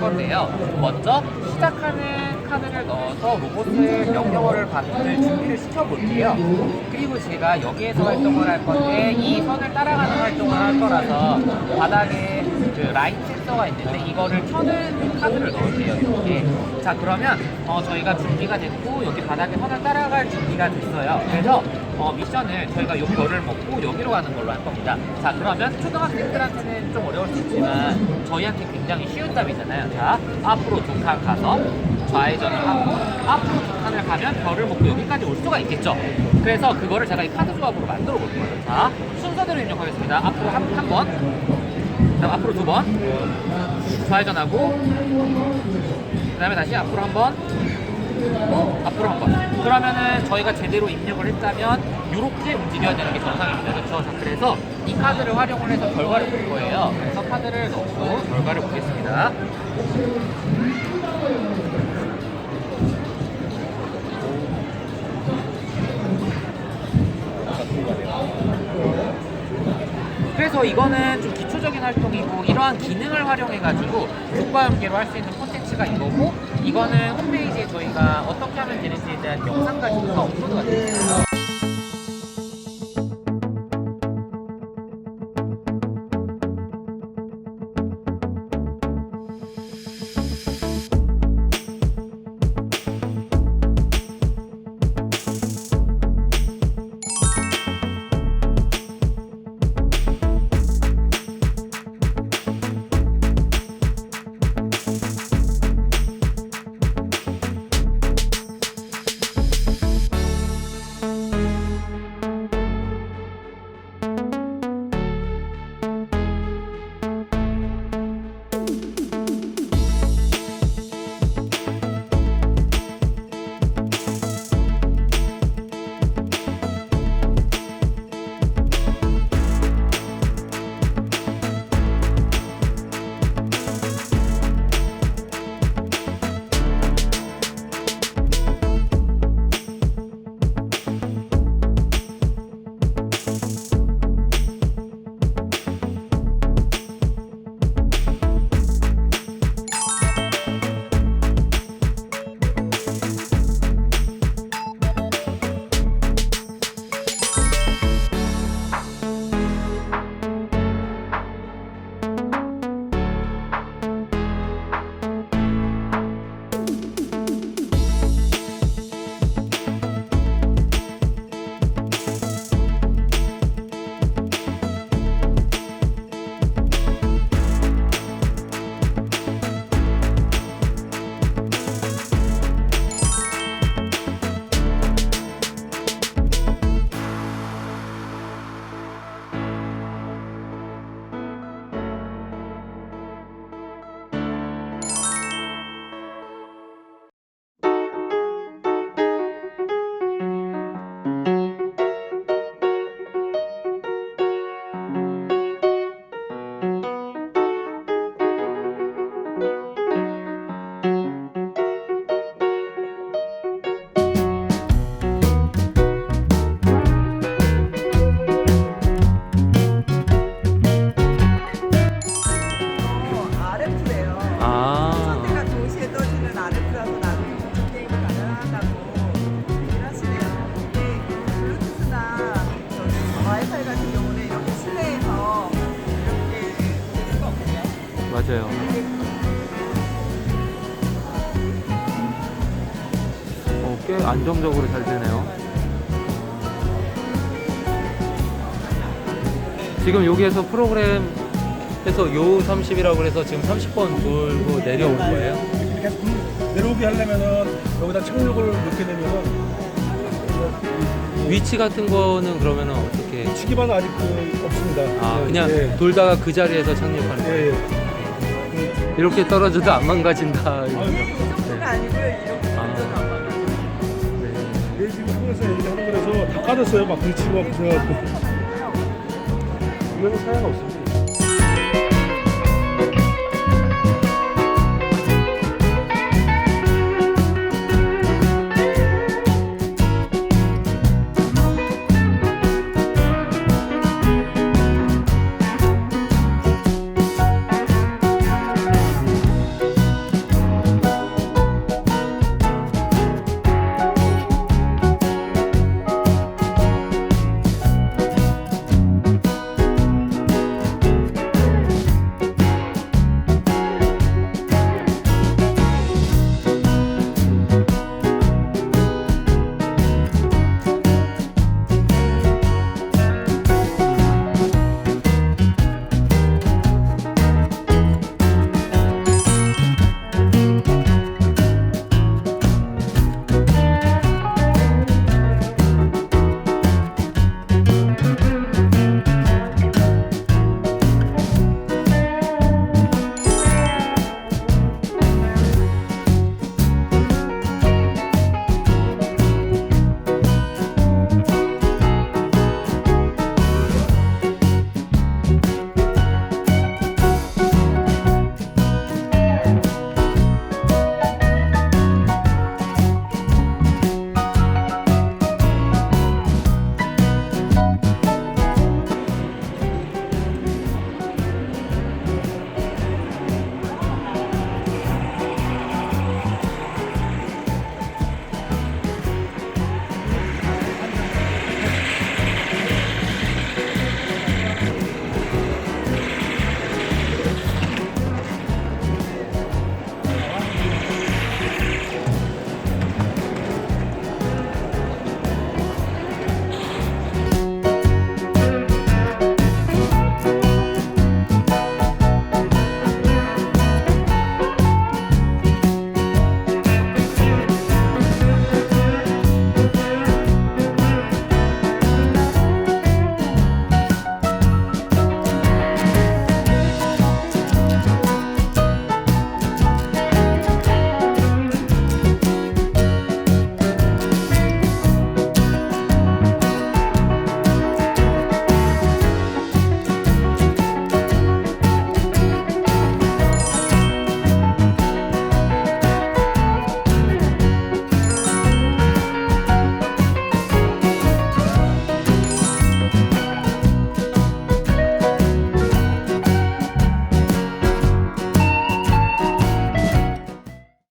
건데요. 먼저 시작하는 카드를 넣어서 로봇을 명령어를 받을 준비를 시켜볼게요. 그리고 제가 여기에서 활동을 할 건데 이 선을 따라가는 활동을 할 거라서 바닥에 그 라인 센서가 있는데 이거를 켜는 카드를 넣을게요. 이렇게. 자 그러면 어, 저희가 준비가 됐고 여기 바닥에 선을 따라갈 준비가 됐어요. 그래서 어, 미션을 저희가 요 별을 먹고 여기로 가는 걸로 할 겁니다. 자 그러면 초등학생들한테는 좀 어려울 수 있지만 저희한테 굉장히 쉬운 답이잖아요. 자 앞으로 두 칸 가서 좌회전을 하고 앞으로 두 칸을 가면 별을 먹고 여기까지 올 수가 있겠죠. 그래서 그거를 제가 이 카드 조합으로 만들어 볼 거예요. 자 순서대로 입력하겠습니다. 앞으로 한, 한 번, 그다음 앞으로 두 번, 좌회전하고 그다음에 다시 앞으로 한 번, 앞으로 한 번. 그러면은 저희가 제대로 입력을 했다면 이렇게 움직여야 되는 게 정상입니다. 그렇죠? 자, 그래서 이 카드를 활용을 해서 결과를 볼 거예요. 그래서 카드를 넣고 결과를 보겠습니다. 그래서 이거는 좀 기초적인 활동이고 이러한 기능을 활용해가지고 국과 연계로 할 수 있는 콘텐츠가 이거고 이거는 홈페이지에 저희가 어떻게 하면 되는지에 대한 영상까지 다 업로드가 있 맞아요. 어, 꽤 안정적으로 잘 되네요. 지금 여기에서 프로그램에서 요 30이라고 해서 지금 30번 돌고 내려올 거예요. 이렇게 계속 내려오게 하려면은 여기다 착륙을 넣게 되면은 위치 같은 거는 그러면은 어떻게? 치기반 아직 그 없습니다. 아, 그냥 예, 돌다가 그 자리에서 착륙하는 거예요. 예, 예. 이렇게 떨어져도 안 망가진다. 아니고요. 이렇게 아. 완전 안 맞아요. 네. 예, 지금 통해서 얘기하는 거라서 다 까졌어요. 막 불치고 막 그래갖고. 이거는 사양 없습니다.